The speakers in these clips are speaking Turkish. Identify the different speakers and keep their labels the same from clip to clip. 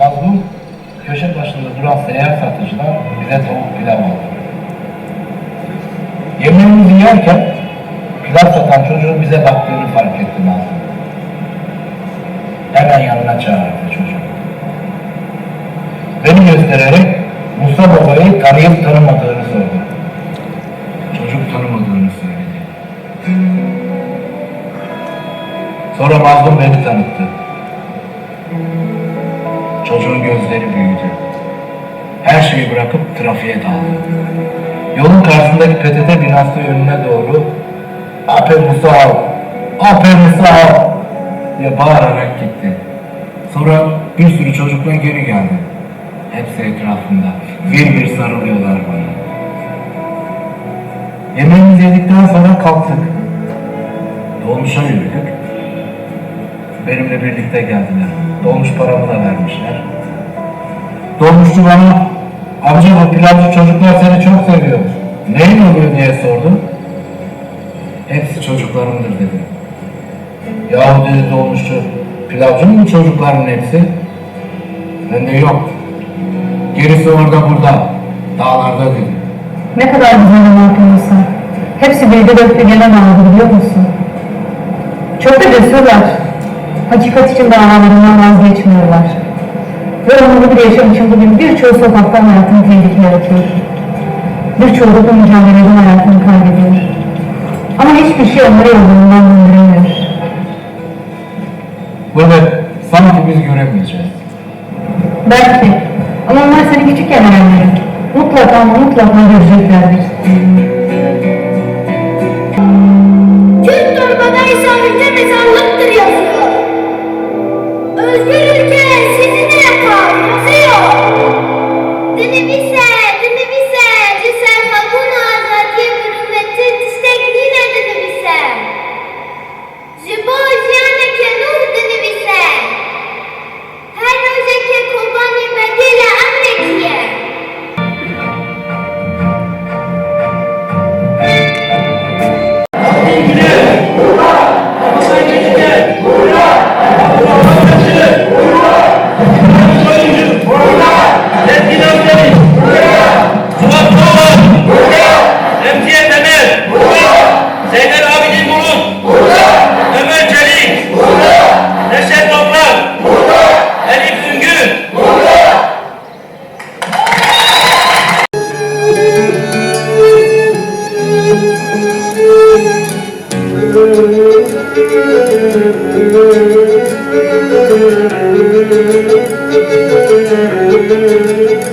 Speaker 1: Mazlum köşe başında duran seyyar satıcıdan bize tavuk pilav aldı. Yemeğimizi yerken pilav satan çocuğun bize baktığını fark etti Mazlum. Hemen yanına çağırdı çocuğu. Beni göstererek Musa babayı tanıyıp tanımadığını sordu. Çocuk tanımadığını söyledi. Sonra Mazlum beni tanıttı. Çocuğun gözleri büyüdü. Her şeyi bırakıp trafiğe daldı. Yolun karşısındaki PTT binası önüne doğru Ape Musa al, Ape Musa al diye bağırarak gitti. Sonra bir sürü çocukla geri geldi. Hepsi etrafında. Bir bir sarılıyorlar bana. Yemeğimizi yedikten sonra kalktık. Dolmuşa yürüdük. Benimle birlikte geldiler. Dolmuş paramı da vermişler. Dolmuşçu bana amca bu pilavcı çocuklar seni çok seviyor. Neyin oluyor diye sordum. Hepsi çocuklarımdır dedim. Yahu dedi dolmuşçu, pilavcı mı çocukların hepsi? Ben de yok. Gerisi orada burada, dağlarda dedim.
Speaker 2: Ne kadar güzel anlatıyorsun. Hepsi bir de dörtte gelen aldı biliyor musun? Çok da cesurlar. Hakikat için davalarından vazgeçmiyorlar. Ve onurlu bir yaşam için bugün birçoğu sokaktan hayatını tehlikeye atıyor. Birçoğu da bu mücadeleden hayatını kaybediyor. Ama hiçbir şey onları yolundan döndüremiyor.
Speaker 1: Böyle sanki biz göremeyeceğiz.
Speaker 2: Belki. Ama onlar seni küçükken öğrenmeli. Mutlaka ama mutlaka göreceklerdir.
Speaker 3: Tüm torbada isabette mezarlıktır yazıyor.
Speaker 4: Ти не бійся.
Speaker 5: Aslında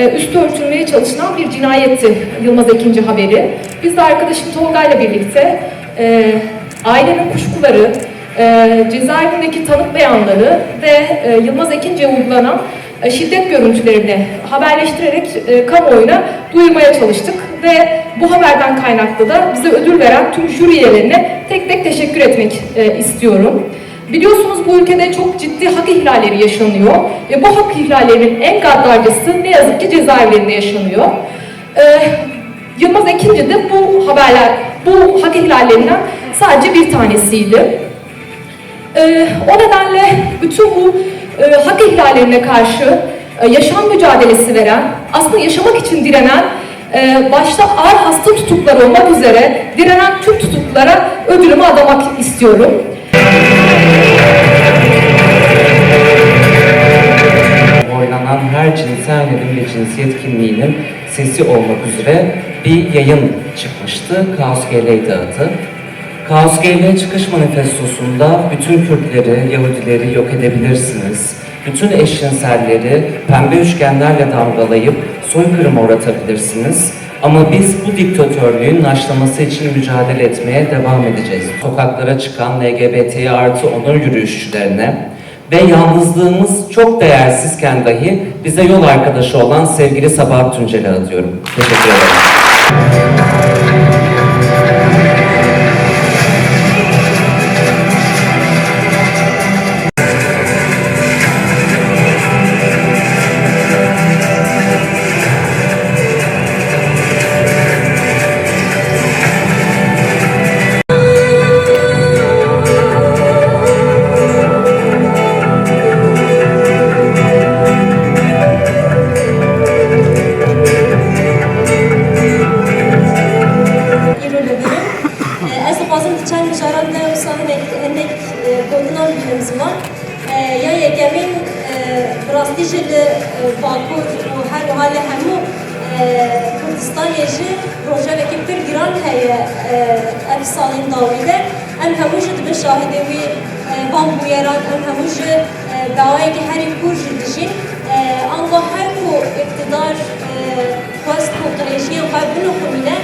Speaker 5: e, üstü örtülmeye çalışılan bir cinayetti Yılmaz Ekinci haberi. Biz de arkadaşım Tolga ile birlikte e, ailenin kuşkuları, e, cezaevindeki tanık beyanları ve e, Yılmaz Ekinci'ye uygulanan e, şiddet görüntülerini haberleştirerek e, kamuoyuna duyurmaya çalıştık ve bu haberden kaynaklı da bize ödül veren tüm jüri üyelerine tek tek teşekkür etmek e, istiyorum. Biliyorsunuz bu ülkede çok ciddi hak ihlalleri yaşanıyor ve bu hak ihlallerinin en gaddarcısı ne yazık ki cezaevlerinde yaşanıyor. Ee, Yılmaz Ekinci de bu haberler, bu hak ihlallerinden sadece bir tanesiydi. Ee, o nedenle bütün bu e, hak ihlallerine karşı e, yaşam mücadelesi veren, aslında yaşamak için direnen, e, başta ağır hasta tutuklar olmak üzere direnen tüm tutuklulara ödülümü adamak istiyorum.
Speaker 6: Oynanan her cinsel yönelim ve cinsiyet kimliğinin sesi olmak üzere bir yayın çıkmıştı. Kaos GL'ydi adı. Kaos GL çıkış manifestosunda bütün Kürtleri, Yahudileri yok edebilirsiniz. Bütün eşcinselleri pembe üçgenlerle damgalayıp soykırıma uğratabilirsiniz. Ama biz bu diktatörlüğün naşlaması için mücadele etmeye devam edeceğiz. Sokaklara çıkan LGBT artı onur yürüyüşçülerine ve yalnızlığımız çok değersizken dahi bize yol arkadaşı olan sevgili Sabahat Tuncel'e adıyorum. Teşekkür ederim.
Speaker 7: Em hemû jî dibin şahidê wî van bûyeran em hemû jî dawayekî herî kûr jî dijîn. Ango her ku iktidar xwest ku qirêjiyên xwe binixwîne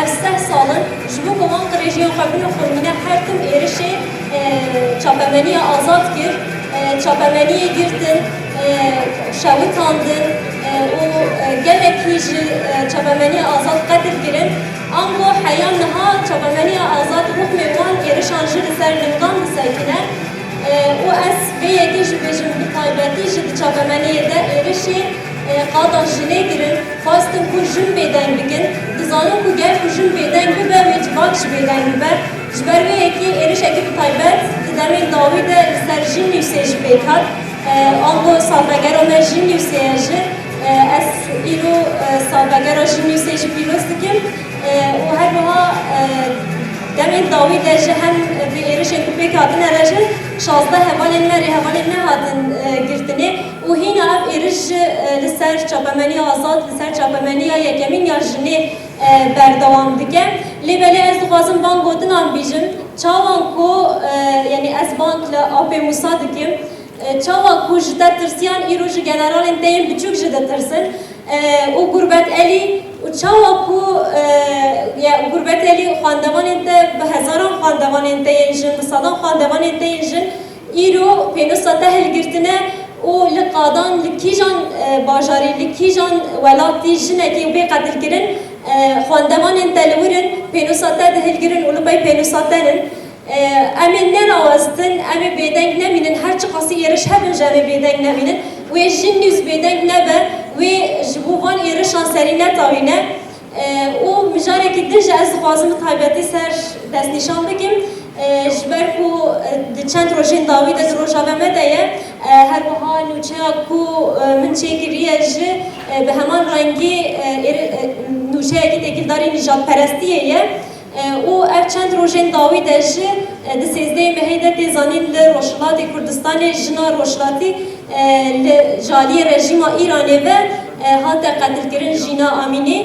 Speaker 7: ev seh salin ji bo ku van qirêjiyên xwe binixwîne her tim êrişê çapemeniya azad kir çapemeniyê girtin şewitandin û gelekî ji çapemeniya azad qetil kirin Ango heya niha çapemeniya azad rûxmê wan êrişan jî li ser lingan bisekine û ez vê yekê ji bêjim bi taybetî ji di çapemeniyê de êrişê qada jinê girin xwastin ku jin bêdeng bikin dizanin ku gel ku jin bêdeng bibe wê civak ji bêdeng bibe ji ber vê yekê êrişekî bi taybet di demên dawî de li ser jin nûsê ji pêk hat ango salvegera me jin nûsêye jî ez îro salvegera jin nûsê jî pîroz dikim û her wiha demên dawî de ji hem vê êrişên ku pêk hatine rejin şazda hevalên me rê hevalên me hatin girtinê û hîna ev êriş ji li ser çapemeniya azad li ser çapemeniya yekemîn ya jinê berdewam dike. Lê belê ez dixwazim van gotinan bîjim çawan ku yani ez bank li apê Musa dikim çawa ku ji te tirsiyan îro ji generalên te yên biçûk ji ditirsin û gurbet elî û çawa ku ya gurbet elî xwendevanên te bi hezaran xwendevanên te yên jin bi sadan xwendevanên te yên jin îro pênûsa te hilgirtine û li qadan li kîjan bajarî li kîjan welatî jinekî wê qetilkirin xwendevanên te li wirin pênûsa te dihilgirin û li pey pênûsa te nin em ê nerawestin em ê bêdeng nemînin her hebin ji em ê bêdeng nemînin wê jin nûs bêdeng nebe wê ji bo van êrişan serî netawîne û mijarekî din ji ez dixwazim bi taybetî ser destnîşan bikim. Ji ber ku di çend rojên dawî de di rojava me de ye her wiha nûçeya ku min çêkiriye ji bi heman rengî nûçeyekî têkildarî nîjadperestiyê ye û ev çend rojên dawî de jî di sêzdeyê mehê de tê zanîn li Rojhilatê Kurdistanê jina Rojhilatî li jaliyê rejîma Îranê ve hate qetilkirin Jîna Amînî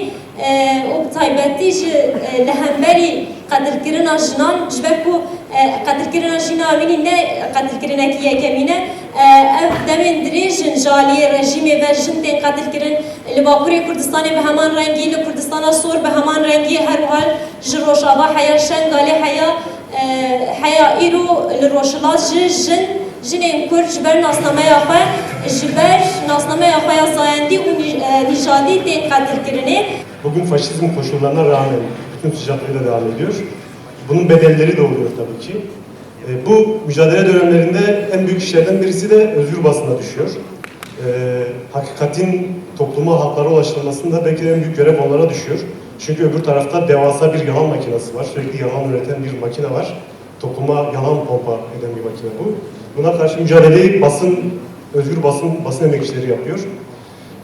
Speaker 7: û bi taybetî ji li hemberî qetilkirina jinan ji ber ku qetilkirina Jîna Yekemîne ev demên dirêjin jaliyê rejîmê ve jin tên qetilkirin li Bakurê Kurdistanê bi heman rengî li Kurdistana Sor bi heman rengî her wal ji Rojava heya Şengalê heya heya îro li Rojhilat ji jin jinên Kurd ji ber nasnameya xwe ji ber
Speaker 8: Bugün faşizm koşullarına rağmen bütün sıcaklığıyla devam ediyor. Bunun bedelleri de oluyor tabii ki. E, bu mücadele dönemlerinde en büyük işlerden birisi de özgür basına düşüyor. E, hakikatin topluma, halklara ulaştırılmasında belki de en büyük görev onlara düşüyor. Çünkü öbür tarafta devasa bir yalan makinesi var. Sürekli yalan üreten bir makine var. Topluma yalan pompa eden bir makine bu. Buna karşı mücadeleyi basın, özgür basın, basın emekçileri yapıyor.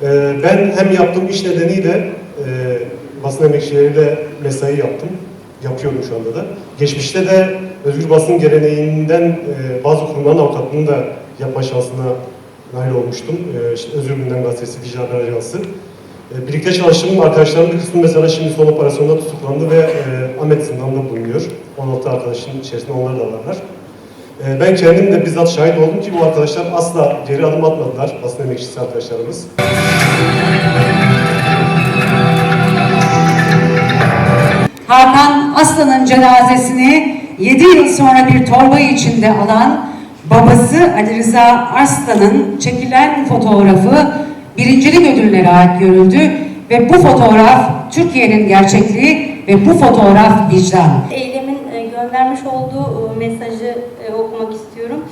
Speaker 8: Ee, Ben hem yaptığım iş nedeniyle e, basın emekçileriyle mesai yaptım. Yapıyorum şu anda da. Geçmişte de özgür basın geleneğinden e, bazı kurumların avukatlığını da yapma şansına nail olmuştum. E, işte Özür Gündem Gazetesi, Dijital Haber Ajansı. E, Birlikte çalıştığım arkadaşlarım bir kısmı mesela şimdi son operasyonda tutuklandı ve e, Ahmet Zindan'da bulunuyor. 16 arkadaşın içerisinde onlar da varlar. E, Ben kendim de bizzat şahit oldum ki bu arkadaşlar asla geri adım atmadılar. Basın emekçisi arkadaşlarımız.
Speaker 9: Hakan Aslan'ın cenazesini 7 yıl sonra bir torba içinde alan babası Ali Rıza Arslan'ın çekilen fotoğrafı birincilik ödülüne layık görüldü ve bu fotoğraf Türkiye'nin gerçekliği ve bu fotoğraf vicdan.
Speaker 10: Eylemin e, göndermiş olduğu e, mesajı e, okumak istiyorum.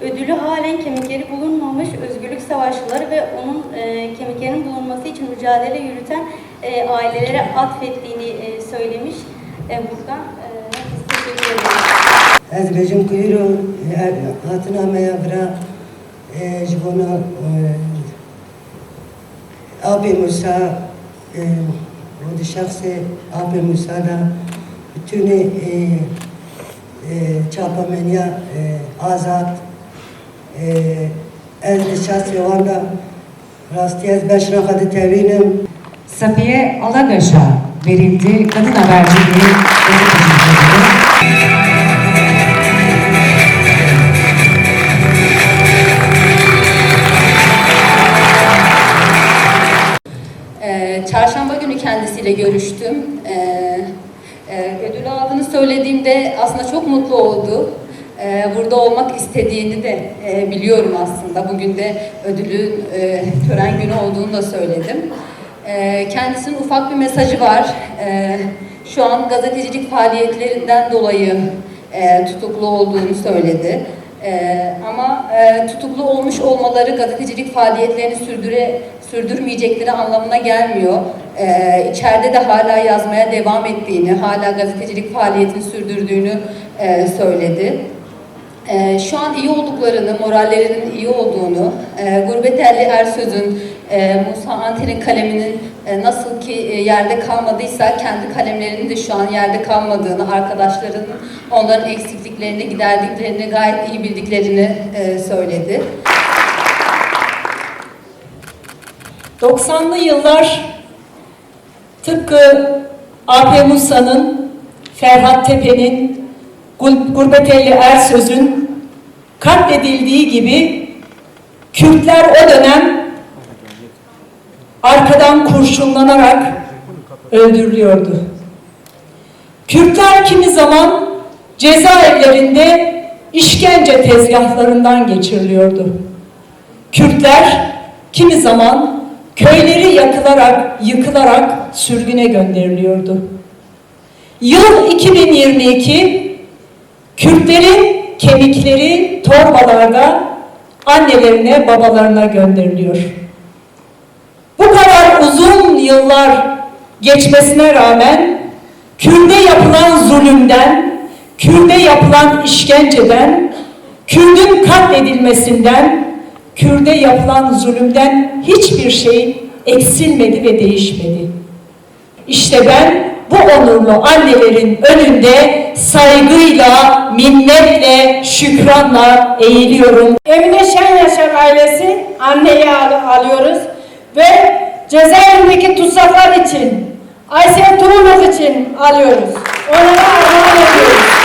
Speaker 10: Ödülü halen kemikleri bulunmamış özgürlük savaşçıları ve onun e, kemiklerinin bulunması için mücadele yürüten ailelere atfettiğini söylemiş. E, buradan e, teşekkür ederim.
Speaker 11: Ez bejim kuyru hatına meyavra jibona abi Musa bu şahsı abi Musa da bütün çapamenya azat ez şahsı vanda rastiyaz beşra kadı tevinim
Speaker 9: Safiye Alagaş'a verildi kadın haberciliği gazetecilikleri.
Speaker 12: Ee, çarşamba günü kendisiyle görüştüm. Ee, e, ödül aldığını söylediğimde aslında çok mutlu oldu. Ee, burada olmak istediğini de e, biliyorum aslında. Bugün de ödülün e, tören günü olduğunu da söyledim. Ee, kendisinin ufak bir mesajı var. Ee, şu an gazetecilik faaliyetlerinden dolayı e, tutuklu olduğunu söyledi. Ee, ama e, tutuklu olmuş olmaları gazetecilik faaliyetlerini sürdüre, sürdürmeyecekleri anlamına gelmiyor. Ee, de hala yazmaya devam ettiğini, hala gazetecilik faaliyetini sürdürdüğünü e, söyledi. Şu an iyi olduklarını, morallerinin iyi olduğunu, e, Gurbet Ersöz'ün, e, Musa Antel'in kaleminin e, nasıl ki e, yerde kalmadıysa kendi kalemlerinin de şu an yerde kalmadığını, arkadaşlarının onların eksikliklerini giderdiklerini gayet iyi bildiklerini e, söyledi.
Speaker 13: 90'lı yıllar tıpkı A.P. Musa'nın, Ferhat Tepe'nin, Gurbeteli Ersöz'ün katledildiği gibi Kürtler o dönem arkadan kurşunlanarak öldürülüyordu. Kürtler kimi zaman cezaevlerinde işkence tezgahlarından geçiriliyordu. Kürtler kimi zaman köyleri yakılarak, yıkılarak sürgüne gönderiliyordu. Yıl 2022, Kürtlerin kemikleri torbalarda annelerine, babalarına gönderiliyor. Bu kadar uzun yıllar geçmesine rağmen Kürde yapılan zulümden, Kürde yapılan işkenceden, Kürdün katledilmesinden, Kürde yapılan zulümden hiçbir şey eksilmedi ve değişmedi. İşte ben bu onurlu annelerin önünde saygıyla, minnetle, şükranla eğiliyorum.
Speaker 2: Emine Şen Yaşar ailesi anneyi al- alıyoruz ve cezaevindeki tutsaklar için, Aysel Tuğluk için alıyoruz. Onlara armağan ediyoruz.